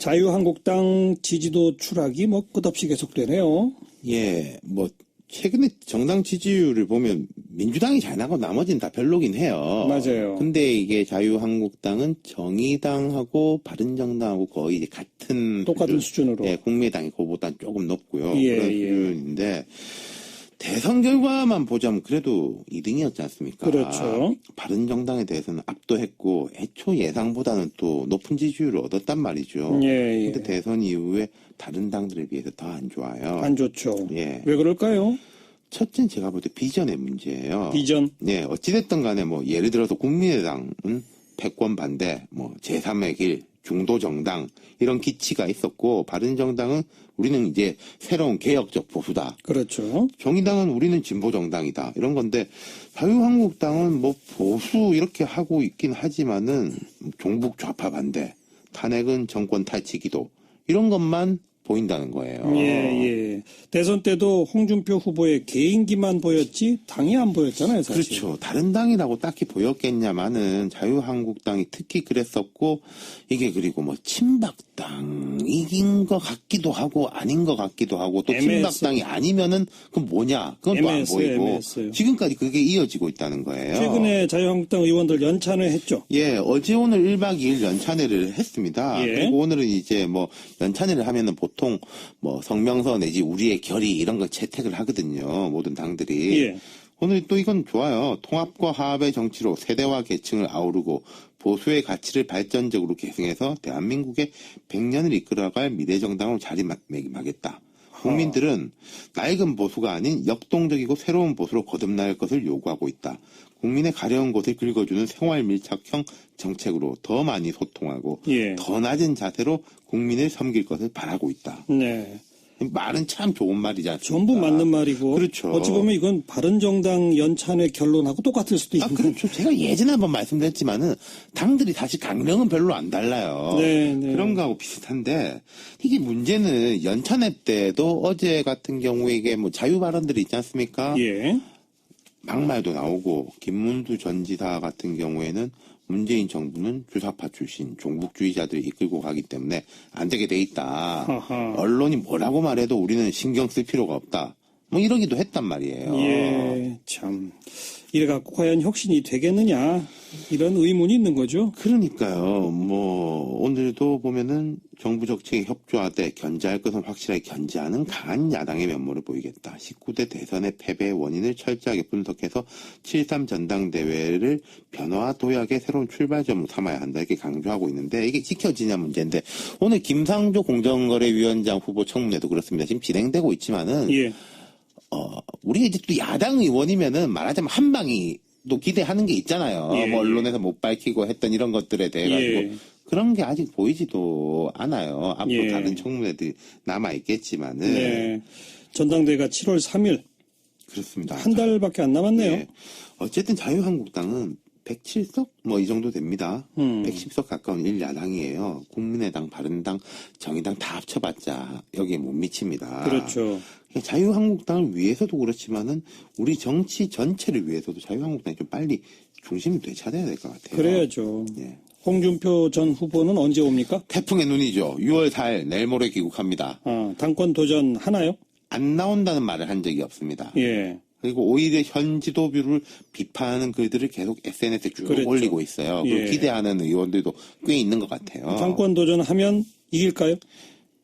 자유한국당 지지도 추락이 뭐 끝없이 계속되네요. 예, 뭐 최근에 정당 지지율을 보면 민주당이 잘 나고 나머지는 다 별로긴 해요. 맞아요. 근데 이게 자유한국당은 정의당하고 바른정당하고 거의 같은 똑같은 수준으로. 예, 국민의당이 그보다 조금 높고요. 예, 그런 예. 수준인데 대선 결과만 보자면 그래도 2등이었지 않습니까? 그렇죠. 바른 정당에 대해서는 압도했고 애초 예상보다는 또 높은 지지율을 얻었단 말이죠. 예, 예. 근데 대선 이후에 다른 당들에 비해서 더 안 좋아요. 안 좋죠. 예. 왜 그럴까요? 첫째는 제가 볼 때 비전의 문제예요. 비전. 네, 어찌됐든 간에 뭐 예를 들어서 국민의당은 패권 반대, 뭐 제3의 길, 중도 정당 이런 기치가 있었고 바른 정당은 우리는 이제 새로운 개혁적 보수다. 그렇죠. 정의당은 우리는 진보 정당이다. 이런 건데 자유한국당은 뭐 보수 이렇게 하고 있긴 하지만은 종북 좌파 반대, 탄핵은 정권 탈취 기도 이런 것만 보인다는 거예요. 예, 예. 대선 때도 홍준표 후보의 개인기만 보였지 당이 안 보였잖아요, 사실. 그렇죠. 다른 당이라고 딱히 보였겠냐마는 자유한국당이 특히 그랬었고 이게 그리고 뭐 친박당 이긴 것 같기도 하고 아닌 것 같기도 하고 또 애매했어요. 친박당이 아니면은 그건 뭐냐 그건 또 안 보이고 애매했어요. 지금까지 그게 이어지고 있다는 거예요. 최근에 자유한국당 의원들 연찬회 했죠. 예, 어제 오늘 1박 2일 연찬회를 했습니다. 예. 그리고 오늘은 이제 뭐 연찬회를 하면은 보통 뭐 성명서 내지 우리의 결의 이런 걸 채택을 하거든요. 모든 당들이. 예. 오늘 또 이건 좋아요. 통합과 화합의 정치로 세대와 계층을 아우르고 보수의 가치를 발전적으로 계승해서 대한민국의 100년을 이끌어갈 미래정당으로 자리매김하겠다. 국민들은 낡은 보수가 아닌 역동적이고 새로운 보수로 거듭날 것을 요구하고 있다. 국민의 가려운 곳을 긁어주는 생활 밀착형 정책으로 더 많이 소통하고 예. 더 낮은 자세로 국민을 섬길 것을 바라고 있다. 네. 말은 참 좋은 말이지 않습니까? 전부 맞는 말이고. 그렇죠. 어찌 보면 이건 바른정당 연찬회 결론하고 똑같을 수도 아, 있는. 그렇죠. 제가 예전에 한번 말씀드렸지만은 당들이 사실 강령은 별로 안 달라요. 네, 네. 그런 거하고 비슷한데 이게 문제는 연찬회 때도 어제 같은 경우에 이게 뭐 자유 발언들이 있지 않습니까? 예. 막말도 나오고 김문수 전 지사 같은 경우에는 문재인 정부는 주사파 출신 종북주의자들이 이끌고 가기 때문에 안 되게 돼 있다. 언론이 뭐라고 말해도 우리는 신경 쓸 필요가 없다. 뭐 이러기도 했단 말이에요. 예. 참. 이래갖고 과연 혁신이 되겠느냐. 이런 의문이 있는 거죠. 그러니까요. 뭐 오늘도 보면은 정부 정책에 협조하되 견제할 것은 확실하게 견제하는 강한 야당의 면모를 보이겠다. 19대 대선의 패배의 원인을 철저하게 분석해서 7.3 전당대회를 변화와 도약의 새로운 출발점으로 삼아야 한다. 이렇게 강조하고 있는데 이게 지켜지냐 문제인데 오늘 김상조 공정거래위원장 후보 청문회도 그렇습니다. 지금 진행되고 있지만은 예. 어, 우리가 이제 또 야당 의원이면은 말하자면 한 방이 또 기대하는 게 있잖아요. 예, 뭐 언론에서 못 밝히고 했던 이런 것들에 대해 가지고 예. 그런 게 아직 보이지도 않아요. 앞으로 예. 다른 청문회들이 남아 있겠지만은 네. 전당대회가 7월 3일. 그렇습니다. 한 달밖에 안 남았네요. 예. 어쨌든 자유한국당은 107석 뭐 이 정도 됩니다. 음. 110석 가까운 일야당이에요. 국민의당, 바른당, 정의당 다 합쳐봤자 여기에 못 미칩니다. 그렇죠. 자유한국당을 위해서도 그렇지만은 우리 정치 전체를 위해서도 자유한국당이 좀 빨리 중심이 되찾아야 될 것 같아요. 그래야죠. 예. 홍준표 전 후보는 언제 옵니까? 태풍의 눈이죠. 6월 4일 내일 모레 귀국합니다. 아, 당권 도전 하나요? 안 나온다는 말을 한 적이 없습니다. 예. 그리고 오히려 현 지도부를 비판하는 글들을 계속 SNS에 쭉 그랬죠. 올리고 있어요. 예. 그 기대하는 의원들도 꽤 있는 것 같아요. 당권 도전하면 이길까요?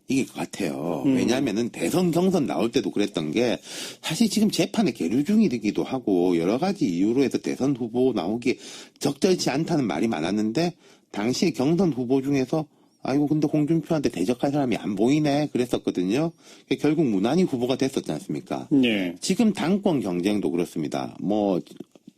이길 것 같아요. 음. 왜냐하면은 대선 경선 나올 때도 그랬던 게 사실 지금 재판에 계류 중이기도 하고 여러 가지 이유로 해서 대선 후보 나오기 적절치 않다는 말이 많았는데 당시 경선 후보 중에서 아이고 근데 홍준표한테 대적할 사람이 안 보이네 그랬었거든요. 결국 무난히 후보가 됐었지 않습니까? 예. 지금 당권 경쟁도 그렇습니다. 뭐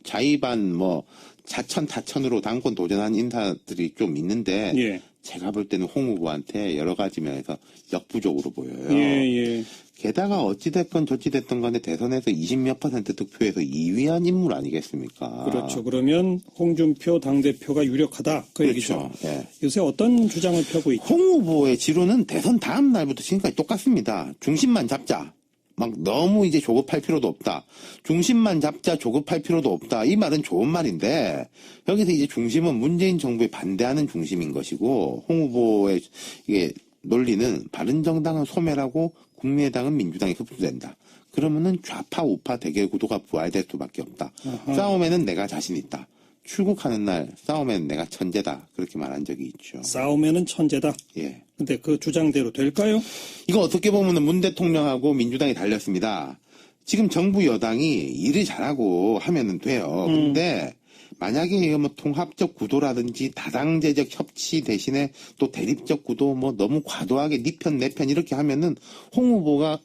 자의반 뭐 자천 타천으로 당권 도전한 인사들이 좀 있는데 예. 제가 볼 때는 홍 후보한테 여러 가지 면에서 역부족으로 보여요. 예, 예. 게다가 어찌됐건 저찌됐건 간에 대선에서 20몇 퍼센트 득표에서 2위한 인물 아니겠습니까? 그렇죠. 그러면 홍준표 당대표가 유력하다. 그 얘기죠. 그렇죠. 예. 요새 어떤 주장을 펴고 있죠? 홍 후보의 지로는 대선 다음 날부터 지금까지 똑같습니다. 중심만 잡자. 막 너무 이제 조급할 필요도 없다. 중심만 잡자 조급할 필요도 없다. 이 말은 좋은 말인데 여기서 이제 중심은 문재인 정부에 반대하는 중심인 것이고 홍 후보의 이게 논리는 바른정당은 소멸하고 국민의당은 민주당이 흡수된다. 그러면은 좌파 우파 대결 구도가 부활될 수밖에 없다. 아하. 싸움에는 내가 자신 있다. 출국하는 날 싸움에는 내가 천재다. 그렇게 말한 적이 있죠. 싸움에는 천재다. 예. 근데 그 주장대로 될까요? 이거 어떻게 보면은 문 대통령하고 민주당이 달렸습니다. 지금 정부 여당이 일을 잘하고 하면은 돼요. 근데 만약에 뭐 통합적 구도라든지 다당제적 협치 대신에 또 대립적 구도 뭐 너무 과도하게 네편내편 이렇게 하면은 홍 후보가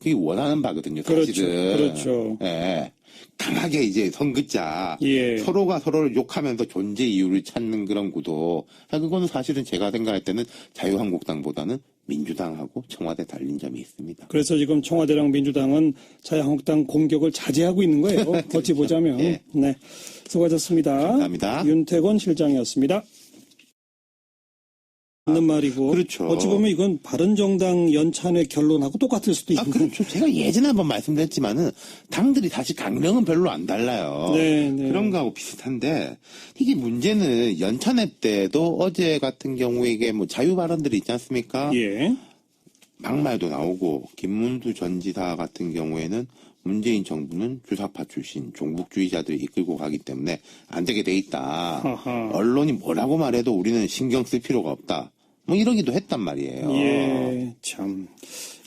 그게 원하는 바거든요. 그렇죠. 사실은. 그렇죠. 예. 강하게 이제 선긋자 예. 서로가 서로를 욕하면서 존재 이유를 찾는 그런 구도. 아, 그거는 사실은 제가 생각할 때는 자유한국당보다는 민주당하고 청와대 달린 점이 있습니다. 그래서 지금 청와대랑 민주당은 자유한국당 공격을 자제하고 있는 거예요. 어찌 보자면. 예. 네. 수고하셨습니다. 감사합니다. 윤태권 실장이었습니다. 맞는 말이고. 그렇죠. 어찌 보면 이건 바른정당 연찬의 결론하고 똑같을 수도 아, 있는. 그렇죠. 제가 예전에 한번 말씀드렸지만은 당들이 사실 강령은 별로 안 달라요. 네, 네. 그런 거하고 비슷한데 이게 문제는 연찬회 때도 어제 같은 경우에 이게 뭐 자유 발언들이 있지 않습니까? 예. 막말도 나오고 김문수 전 지사 같은 경우에는 문재인 정부는 주사파 출신 종북주의자들이 이끌고 가기 때문에 안 되게 돼 있다. 하하. 언론이 뭐라고 말해도 우리는 신경 쓸 필요가 없다. 뭐 이러기도 했단 말이에요. 예. 참.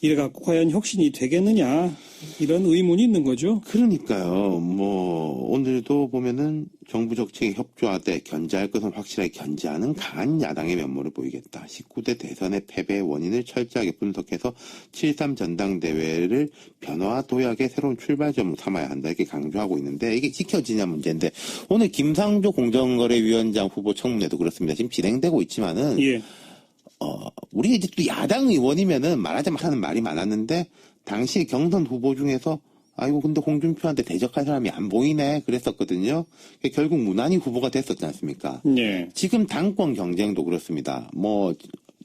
이래 갖고 과연 혁신이 되겠느냐. 이런 의문이 있는 거죠. 그러니까요. 뭐 오늘도 보면은 정부 정책에 협조하되 견제할 것은 확실하게 견제하는 강한 야당의 면모를 보이겠다. 19대 대선의 패배의 원인을 철저하게 분석해서 7.3 전당대회를 변화와 도약의 새로운 출발점으로 삼아야 한다. 이렇게 강조하고 있는데 이게 지켜지냐 문제인데 오늘 김상조 공정거래위원장 후보 청문회도 그렇습니다. 지금 진행되고 있지만은 예. 어, 우리가 이제 또 야당 의원이면은 말하자면 하는 말이 많았는데, 당시 경선 후보 중에서, 아이고, 근데 홍준표한테 대적할 사람이 안 보이네. 그랬었거든요. 결국 무난히 후보가 됐었지 않습니까? 예. 지금 당권 경쟁도 그렇습니다. 뭐,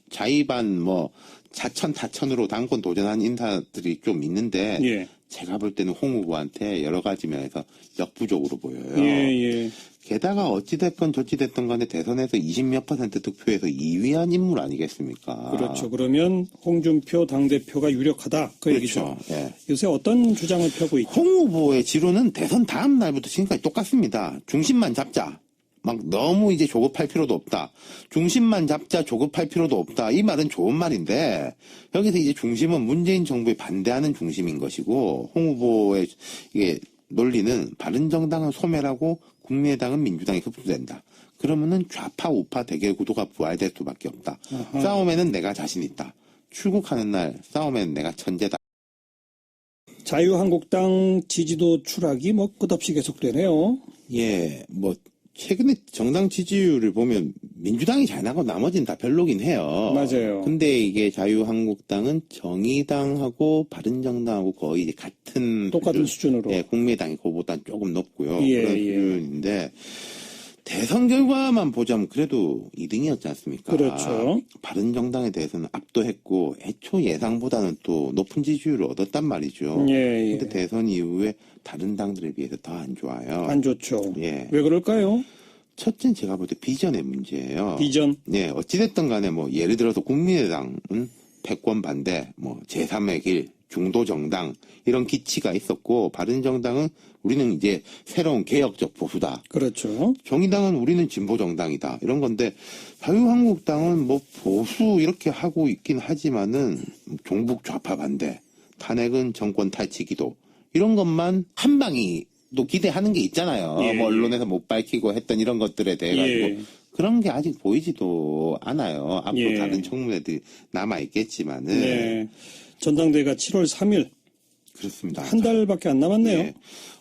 자의반, 뭐, 자천, 타천으로 당권 도전한 인사들이 좀 있는데, 예. 제가 볼 때는 홍 후보한테 여러 가지 면에서 역부족으로 보여요. 예, 예. 게다가 어찌됐건 저찌됐건 간에 대선에서 20몇 퍼센트 득표에서 2위한 인물 아니겠습니까? 그렇죠. 그러면 홍준표 당대표가 유력하다. 그 얘기죠. 그렇죠. 예. 요새 어떤 주장을 펴고 있죠? 홍 후보의 지로는 대선 다음 날부터 지금까지 똑같습니다. 중심만 잡자. 막 너무 이제 조급할 필요도 없다. 중심만 잡자 조급할 필요도 없다. 이 말은 좋은 말인데 여기서 이제 중심은 문재인 정부에 반대하는 중심인 것이고 홍 후보의 이게 논리는 바른정당은 소멸하고 국민의당은 민주당이 흡수된다. 그러면은 좌파 우파 대결 구도가 부활될 수밖에 없다. 아하. 싸움에는 내가 자신 있다. 출국하는 날 싸움에는 내가 천재다. 자유한국당 지지도 추락이 뭐 끝없이 계속되네요. 예, 뭐 최근에 정당 지지율을 보면 민주당이 잘 나고 나머지는 다 별로긴 해요. 맞아요. 근데 이게 자유한국당은 정의당하고 바른정당하고 거의 이제 같은 똑같은 수준, 수준으로. 예, 국민의당이 그보다 조금 높고요. 예, 그런 예. 수준인데 대선 결과만 보자면 그래도 2등이었지 않습니까? 그렇죠. 바른 정당에 대해서는 압도했고 애초 예상보다는 또 높은 지지율을 얻었단 말이죠. 예, 예. 근데 대선 이후에 다른 당들에 비해서 더 안 좋아요. 안 좋죠. 예. 왜 그럴까요? 첫째는 제가 볼 때 비전의 문제예요. 비전. 네, 어찌됐든 간에 뭐, 예를 들어서 국민의당은 패권 반대, 뭐, 제3의 길, 중도 정당, 이런 기치가 있었고, 바른 정당은 우리는 이제 새로운 개혁적 보수다. 그렇죠. 정의당은 우리는 진보 정당이다. 이런 건데, 자유한국당은 뭐, 보수 이렇게 하고 있긴 하지만은, 종북 좌파 반대, 탄핵은 정권 탈취기도, 이런 것만 한 방이 또 기대하는 게 있잖아요. 예, 뭐 예. 언론에서 못 밝히고 했던 이런 것들에 대해 가지고 예. 그런 게 아직 보이지도 않아요. 앞으로 예. 다른 청문회들이 남아 있겠지만은 네. 전당대회가 7월 3일 그렇습니다. 한 달밖에 안 남았네요. 예.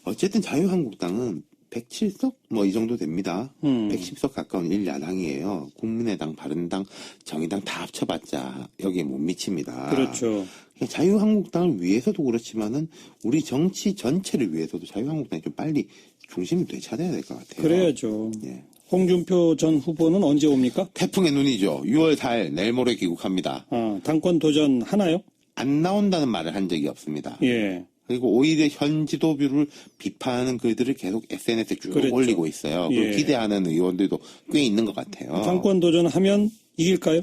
어쨌든 자유한국당은 107석 뭐 이 정도 됩니다. 음. 110석 가까운 일야당이에요. 국민의당, 바른당, 정의당 다 합쳐봤자 여기에 못 미칩니다. 그렇죠. 자유한국당을 위해서도 그렇지만은 우리 정치 전체를 위해서도 자유한국당이 좀 빨리 중심을 되찾아야 될 것 같아요. 그래야죠. 예. 홍준표 전 후보는 언제 옵니까? 태풍의 눈이죠. 6월 4일 내일 모레 귀국합니다. 아, 당권 도전 하나요? 안 나온다는 말을 한 적이 없습니다. 예. 그리고 오히려 현 지도부를 비판하는 글들을 계속 SNS에 쭉 그랬죠. 올리고 있어요. 예. 기대하는 의원들도 꽤 있는 것 같아요. 당권 도전하면 이길까요?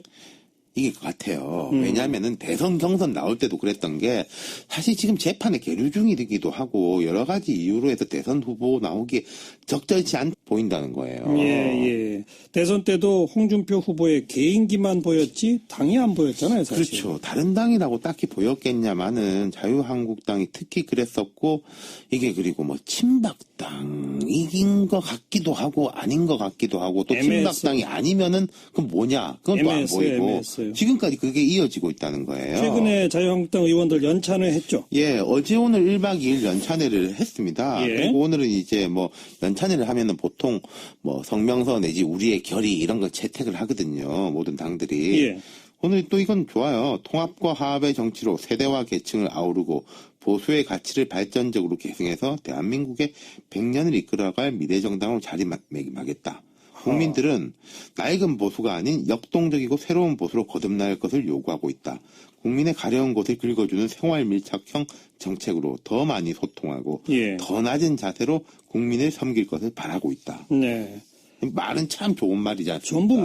것 같아요. 음. 왜냐하면은 대선 경선 나올 때도 그랬던 게 사실 지금 재판에 계류 중이기도 하고 여러 가지 이유로 해서 대선 후보 나오기 적절치 않 보인다는 거예요. 예, 예. 대선 때도 홍준표 후보의 개인기만 보였지 당이 안 보였잖아요, 사실. 그렇죠. 다른 당이라고 딱히 보였겠냐마는 자유한국당이 특히 그랬었고 이게 그리고 뭐 친박당이긴 것 같기도 하고 아닌 것 같기도 하고 또 애매했어요. 친박당이 아니면은 그건 뭐냐? 그건 또 안 보이고 애 매했어요. 지금까지 그게 이어지고 있다는 거예요. 최근에 자유한국당 의원들 연찬회 했죠. 예, 어제 오늘 1박 2일 연찬회를 했습니다. 예. 그리고 오늘은 이제 뭐 연찬회를 하면은 보통 뭐 성명서 내지 우리의 결의 이런 걸 채택을 하거든요. 모든 당들이. 예. 오늘 또 이건 좋아요. 통합과 화합의 정치로 세대와 계층을 아우르고 보수의 가치를 발전적으로 계승해서 대한민국의 100년을 이끌어갈 미래정당으로 자리매김하겠다. 국민들은 낡은 보수가 아닌 역동적이고 새로운 보수로 거듭날 것을 요구하고 있다. 국민의 가려운 곳을 긁어주는 생활 밀착형 정책으로 더 많이 소통하고 예. 더 낮은 자세로 국민을 섬길 것을 바라고 있다. 네. 말은 참 좋은 말이지 않습니까? 전부